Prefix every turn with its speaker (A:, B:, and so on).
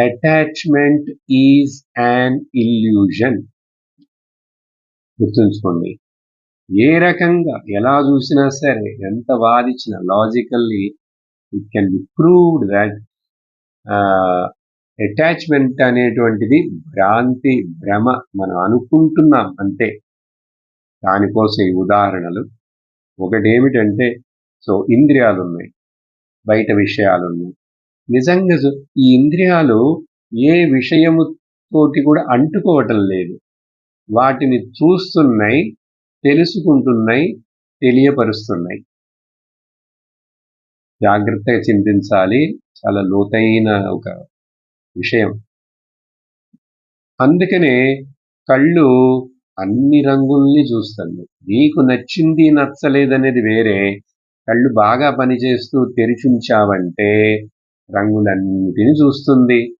A: Attachment is an illusion గుర్తుంచుకోండి. ఏ రకంగా ఎలా చూసినా సరే ఎంత వాదించిన logically it can be proved that attachment అనేటువంటిది భ్రాంతి భ్రమ మనం అనుకుంటున్నాం అంతే. దానికోసం ఈ ఉదాహరణలు. ఒకటి ఏమిటంటే సో ఇంద్రియాలు ఉన్నాయి బయట విషయాలు ఉన్నాయి నిజంగా ఈ ఇంద్రియాలు ఏ విషయముతోటి కూడా అంటుకోవటం లేదు. వాటిని చూస్తున్నాయి తెలుసుకుంటున్నాయి తెలియపరుస్తున్నాయి. జాగ్రత్తగా చింతించాలి. చాలా లోతైన ఒక విషయం. అందుకనే కళ్ళు అన్ని రంగుల్ని చూస్తుంది. నీకు నచ్చింది నచ్చలేదనేది వేరే. కళ్ళు బాగా పనిచేస్తూ తెరిచుంచావంటే రంగులన్నిటిని చూస్తుంది.